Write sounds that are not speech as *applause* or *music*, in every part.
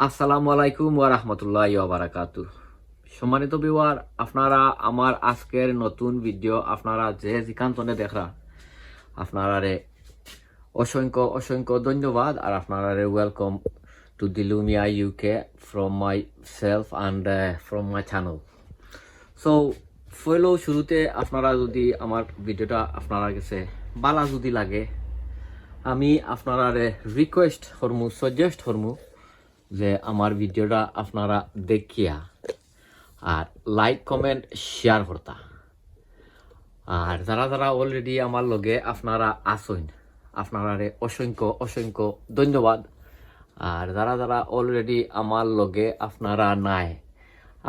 আসসালামু আলাইকুম ওয়া রাহমাতুল্লাহি ওয়া বারাকাতু সম্মানিত বিওয়ার আপনারা আমার আজকের নতুন ভিডিও আপনারা যে যেখানে দেখরা, আপনারারে অসংখ্য অসংখ্য ধন্যবাদ আর আপনারারে welcome to Dilumia UK from myself and from my channel so ফইলেও শুরুতে আপনারা যদি আমার ভিডিওটা আপনারা কাছে বালা যদি লাগে, আমি আপনারারে রিকোয়েস্ট করমু সাজেস্ট করমু যে আমার ভিডিওটা আপনারা দেখিয়া আর লাইক কমেন্ট শেয়ার করতা। আর যারা যারা অলরেডি আমার লগে আপনারা আসইন আপনারারে অসংখ্য অসংখ্য ধন্যবাদ। আর যারা যারা অলরেডি আমার লগে আপনারা নাই,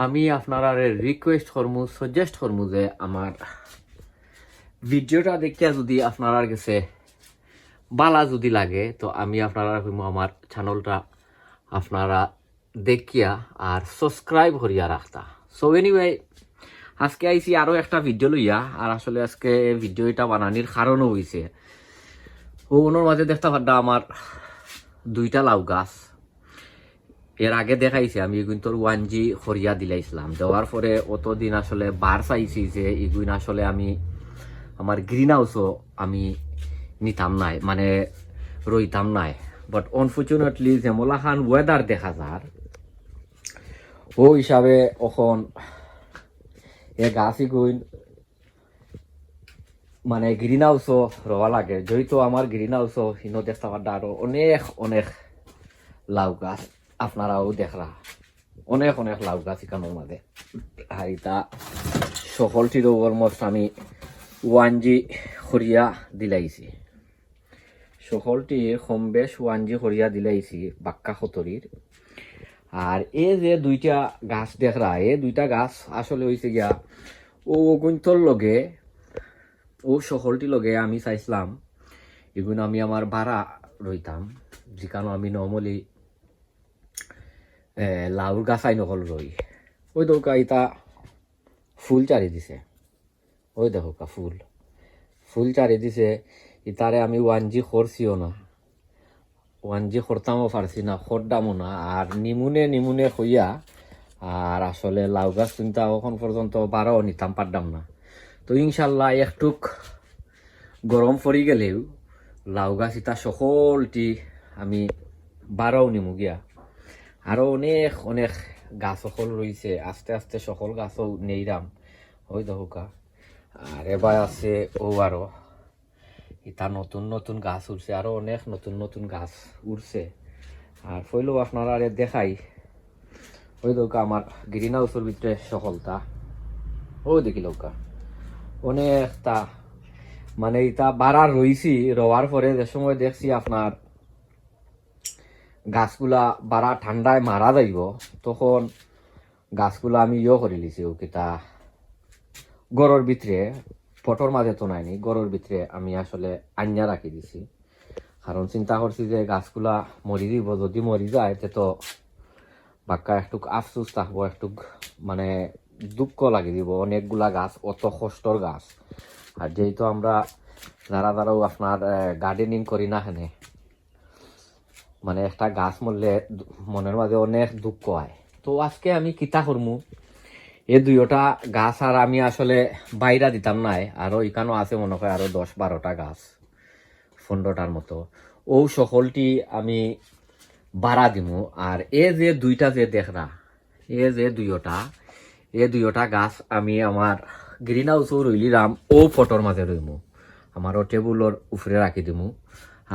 আমি আপনারারে রিকোয়েস্ট করমু সাজেস্ট করমু যে আমার ভিডিওটা দেখিয়া যদি আপনার কাছে বালা যদি লাগে, তো আমি আপনারা আমার চ্যানেলটা আপনারা দেখিয়া আর সাবস্ক্রাইব করিয়া রাখতা। সো এনিওয়ে আজকে আইছি আরও একটা ভিডিও লইয়া, আর আসলে আজকে ভিডিও এটা বানানির কারণও হইছে। ও ওনার মাঝে দেখতে পারডা আমার দুইটা লাউ গাছ। এর আগে দেখাইছে আমি কিন্তু ওয়ান জি খরিয়া দিলাইছিলাম। দেওয়ার পরে অতদিন আসলে বার চাইছি যে এগুলো আসলে আমি আমার গ্রিন হাউসও আমি নিতাম নাই মানে রইতাম নাই। বাট অনফর্চুনেটলি যেমলা খান ওয়েদার দেখা যার ও হিসাবে এখন এ গাছই গুইন মানে গ্রিন হাউসও রওয়া লাগে। যেহেতু আমার গ্রিন হাউসও হিনো দেখতে আরও অনেক অনেক লাউ গাছ আপনারাও দেখরা অনেক অনেক লাউ গাছ এখানোর মাঝে এটা সকলটির অলমোস্ট আমি ওয়ান জি খরিয়া দিলাইছি। সকলটি কম বেশ ওয়ান জি খরিয়া দিলাইছি বাক্কা খতরির আর এ যে দুইটা গাছ দেখরা এ দুইটা গাছ আসলে হয়েছে গিয়া, ও অগুন্তর লগে, ও সকলটি লগে আমি চাইছিলাম এগুলো আমি আমার ভাড়া রইতাম যেখানে আমি নর্মালি লাউর গাছ আই নকল রই ওই দৌকা, ইতা ফুল চারি দিছে। ওই দেখো ফুল। ফুল চারি দিছে। ইতারে আমি ওয়ান জি করছিও না। ওয়ান জি করতামও পারছি না খরদামও না। আর নিমুনে নিমুনে হইয়া আর আসলে লাউ গাছ চিন্তা এখন পর্যন্ত বারো নিতাম পারতাম না। তো ইনশাল্লাহ একটুক গরম পড়ি গেলেও লাউ গাছ ইতা সকলটি আমি বারো নিমু গিয়া। আরও অনেক অনেক গাছ সকল রয়েছে আস্তে আস্তে সকল গাছও নেইরাম। ওই দহকা আর এবার আছে ও আরও ইতা নতুন নতুন গাছ উঠছে আরও অনেক নতুন নতুন গাছ উঠছে আর ফইলেও আপনারা আরে দেখাই। ওই দৌকা আমার গ্রিন হাউসের ভিতরে সকলটা। ও দেখি লৌকা। অনেকটা মানে ইতা বাড়া রইছি রওয়ার পরে যে সময় দেখছি আপনার গাছগুলা বাড়া ঠান্ডায় মারা যাইব, তখন গাছগুলা আমি ইয়ে করে লিছি ও কিতা গড়ের ভিতরে। ফটোর মাঝে তো নাইনি গড়ের ভিতরে আমি আসলে আঞ্জা রাখি দিছি। কারণ চিন্তা করছি যে গাছগুলা মরি দিব, যদি মরি যায়, তে তো বাক্কা একটু আফসুস থাকব একটু মানে দুঃখ লাগি দিব। অনেকগুলা গাছ, অত কষ্টর গাছ। আর যেহেতু আমরা যারা যারাও আপনার গার্ডেনিং করি না হেনে মানে একটা গাছ মরলে মনের মাঝে অনেক দুঃখ হয়। তো আজকে আমি কিতা করমু? এই দুইটা গাছ আর আমি আসলে বাইরা দিতাম নাই। আরও এখানেও আছে মনে হয় আরও দশ বারোটা গাছ, পনেরোটার মতো। ও সকলটি আমি বাড়া দিমু। আর এ যে দুইটা যে দেখরা এ যে দুইটা, এ দুইটা গাছ আমি আমার গ্রিন হাউসও রইলিরাম ও ফটোর মাঝে রইমু। আমারও টেবুলর উপরে রাখি দিমু।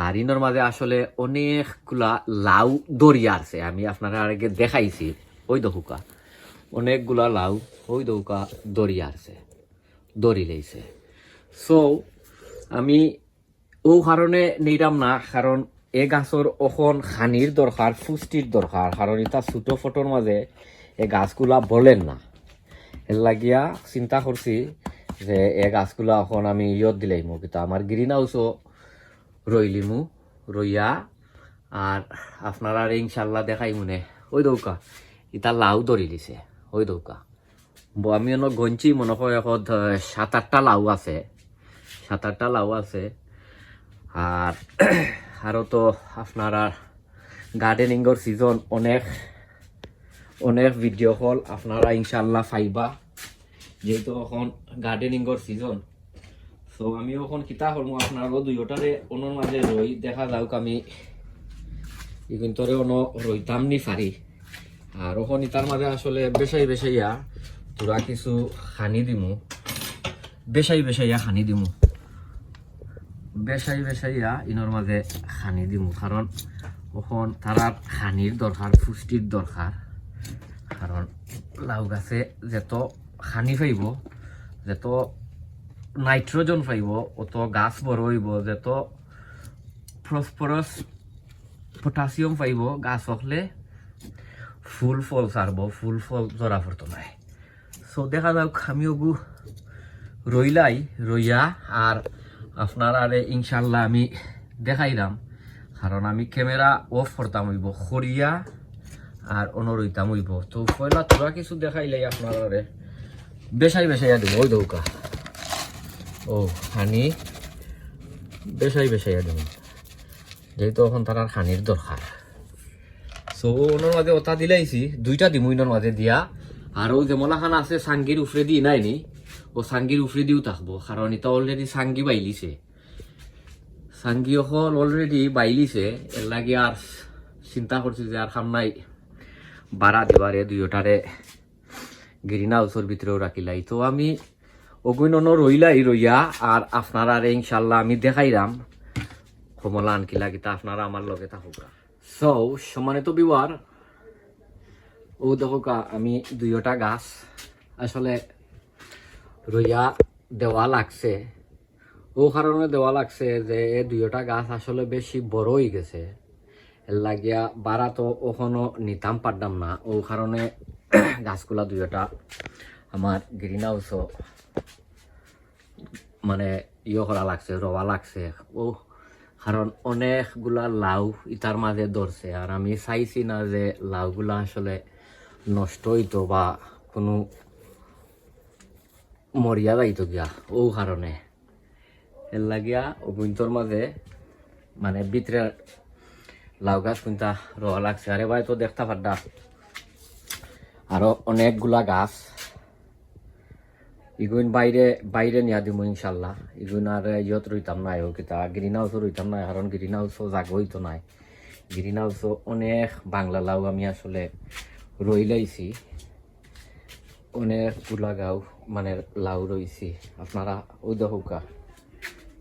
আর ইনোর মাঝে আসলে অনেকগুলা লাউ দরিয়া আছে আমি আপনারা আগে দেখাইছি। ওই দহুকা অনেকগুলা লাউ ওই দৌকা দরিয়া আছে দড়ি লেইছে। সো আমি ও কারণে নিরাম না, কারণ এ গাছর অখন খানির দরকার পুষ্টির দরকার কারণ এটা ছোট ফটোর মাঝে এ গাছগুলা বলেন না। এর লাগিয়া চিন্তা করছি যে এ গাছগুলা এখন আমি ইয়ত দিলাইমু কিন্তু আমার গ্রিন হাউসও রইলিমু রইয়া আর আপনারা ইনশাল্লাহ দেখাই মনে। ওই দৌকা ইতা লাউ ধরি দিছে ওই দৌকা। আমি অন্য গঞ্চি মনে হয় এখন সাত আটটা লাউ আছে। সাত আটটা লাউ আছে। আর *clears throat* আরও তো আপনারা গার্ডেনিংয়ের সিজন অনেক অনেক ভিডিও কল আপনারা ইনশাল্লাহ ফাইবা যেহেতু এখন গার্ডেনিংয়ের সিজন সো আমি এখন কিতা করব আপনারও দুইটারে অনর মাঝে রই দেখা যাওক আমি। ইগুন্তরে অন রইতাম নি ফারি আর ওখন ইতার মাঝে আসলে বেশাই বেশাইয়া তোরা কিছু খানি দিমু। বেশাই বেশাইয়া খানি দিমু। বেশাই বেশাইয়া ইনর মাঝে খানি দিমু। কারণ ওখন তারার খানির দরকার, পুষ্টির দরকার। কারণ লাউ গাছে যেত খানি পাইব যেত নাইট্রোজেন পাইব অত গাছ বড় হইব, যেত ফসফরাস পটাশিয়াম পাইব গাছ হকলে ফুল ফল ছাড়ব ফুল ফল জরা পড়তো নাই। সো দেখা যাক আমি ওগু রইলাই রইয়া আর আপনার আরে ইনশাল্লাহ আমি দেখাইলাম কারণ আমি ক্যামেরা অফ করতাম হইব খরিয়া আর অনরইতাম হইব তো পয়লা তোরা কিছু দেখাইলাই আপনার আরে বেশাই বেশাইয়া দিব ওই দৌকা। ও হানি বেশাই বেশাইয়া দিব। যেহেতু এখন তার হানির দরকার সো ওনার মাঝে ওটা দিলাইছি দুইটা দিমু ইনার মাঝে দিয়া। আর ও যে মলাখান আছে, সাঙ্গির উফরে দি নাই নি। ও সাঙ্গির উফরে দিও থাকব কারণ এটা অলরেডি সাঙ্গি বাইলিছে। সাঙ্গি হল অলরেডি বাইলিছে, এর লাগে আর চিন্তা করছি যে আর খাম নাই। বাড়া দিবারে দুইটারে গ্রিন হাউসের ভিতরেও রাখিলাই তো আমি অগুইন রইলাই রইয়া আর আপনারা ইনশাল্লাহ আমি দেখাইলাম কমলা আনকিলা গীতা আপনারা আমার লগে থাকুক। সো সম্মানিত বিবার ও দেখো আমি দুইটা গাছ, আসলে রইয়া দেওয়া লাগছে। ও কারণে দেওয়া লাগছে যে, এ দুইটা গাছ আসলে বেশি বড় হয়ে গেছে। লাগিয়া বাড়া তো ওখানো নিতাম পারতাম না। ও কারণে *clears throat* গাছগুলা দুইটা আমার গ্রিন হাউসও মানে ইয়ে করা লাগছে রওয়া লাগছে। ও কারণ অনেকগুলা লাউ ইতার মাঝে ধরছে, আর আমি চাইছি না যে লাউগুলা আসলে নষ্ট হইতো বা কোনো মরিয়া যাইতো গিয়া, ও কারণে। এর লাগিয়া অভ্যন্তর মাঝে মানে ভিতরে লাউ গাছ কোনটা রওয়া লাগছে। আরে ভাই, তো দেখতে পাড্ডা আরও অনেকগুলা গাছ ইগুন বাইরে বাইরে নিয়া দিব ইনশাল্লাহ ইগুন আর ইয়ত রইতাম নাই ও কিতা গ্রিন হাউসও রইতাম নাই কারণ গ্রিন হাউসও জাগই তো নাই গ্রিন হাউসও অনেক বাংলা লাউ আমি আসলে রইলাইছি অনেকগুলা গাও মানে লাউ রইছি আপনারা ও দেখুকা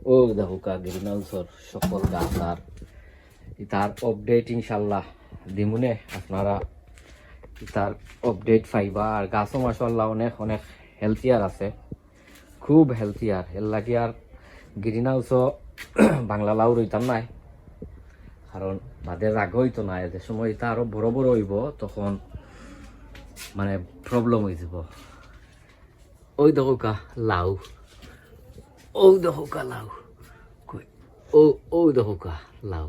ও দেখুকা গ্রিন হাউসর সকল গাছ আর তার আপডেট ইনশাল্লাহ দিমুনে আপনারা তার আপডেট পাইবা আর গাছও মাসাল্লাহ অনেক অনেক হেলথিয়ার আছে। খুব হেলথিয়ার এর লাগে আর গ্রিন হাউসও বাংলা লাউ রইতাম নাই। কারণ বাদে রাগ হইতো না যে সময় এটা আরও বড় বড় হইব তখন মানে প্রবলেম হয়ে যাব। ওই দেখো কা লাউ ও দেখো কা লাউ ও ও দেখো কা লাউ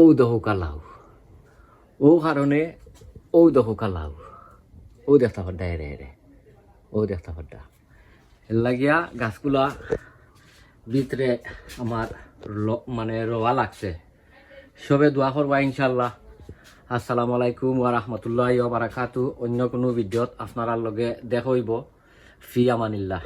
ও দেখো কা লাউ ও কারণে ও দেখো কা লাউ ও দেখতে এরে এরে ও দেখতে পাড্ডা লাগিয়া গাছগুলা ভিতরে আমার মানে রোয়া লাগছে। সবে দোয়া করবা ইনশাল্লাহ আসসালামু আলাইকুম ওয়া বারাকাতু অন্য কোনো ভিডিওত আপনার লগে দেখ হইব। ফি আমানিল্লাহ।